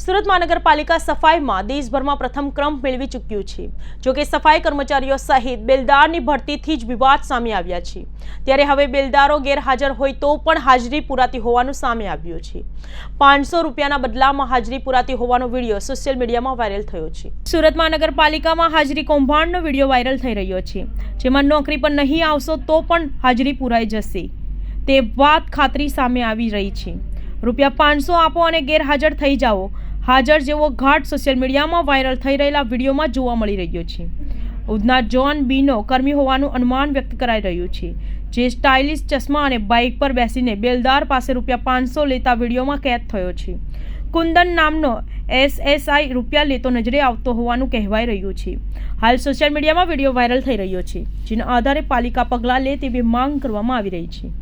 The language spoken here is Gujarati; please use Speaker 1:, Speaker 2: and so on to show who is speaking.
Speaker 1: સુરત મહાનગરપાલિકા સફાઈમાં દેશભરમાં પ્રથમ ક્રમ મેળવી ચૂક્યું છે. જોકે સફાઈ કર્મચારીઓ સહિત બેલદારની ભરતીથી જ વિવાદ સામે આવ્યા છે. ત્યારે હવે બેલદારો ગેરહાજર હોય તો પણ હાજરી પુરાતી હોવાનું સામે આવ્યું છે. પાંચસો રૂપિયાના બદલામાં હાજરી પુરાતી હોવાનો વીડિયો સોશિયલ મીડિયામાં વાયરલ થયો છે. સુરત મહાનગરપાલિકામાં હાજરી કૌભાંડનો વીડિયો વાયરલ થઈ રહ્યો છે. જેમાં નોકરી પર નહીં આવશો તો પણ હાજરી પુરાઈ જશે. તે વાત ખાતરી સામે આવી રહી છે. રૂપિયા પાંચસો આપો અને ગેરહાજર થઈ જાઓ. હાજર જેવો ઘાટ સોશિયલ મીડિયામાં વાયરલ થઈ રહેલા વિડીયોમાં જોવા મળી રહ્યો છે. ઉધના જોન બીનો કર્મી હોવાનું અનુમાન વ્યક્ત કરાઈ રહ્યું છે. જે સ્ટાઇલિશ ચશ્મા અને બાઇક પર બેસીને બેલદાર પાસે રૂપિયા પાંચસો લેતા વિડીયોમાં કેદ થયો છે. કુંદન નામનો એસએસઆઈ રૂપિયા લેતો નજરે આવતો હોવાનું કહેવાઈ રહ્યું છે. હાલ સોશિયલ મીડિયામાં વીડિયો વાયરલ થઈ રહ્યો છે, જેના આધારે પાલિકા પગલાં લે તેવી માંગ કરવામાં આવી રહી છે.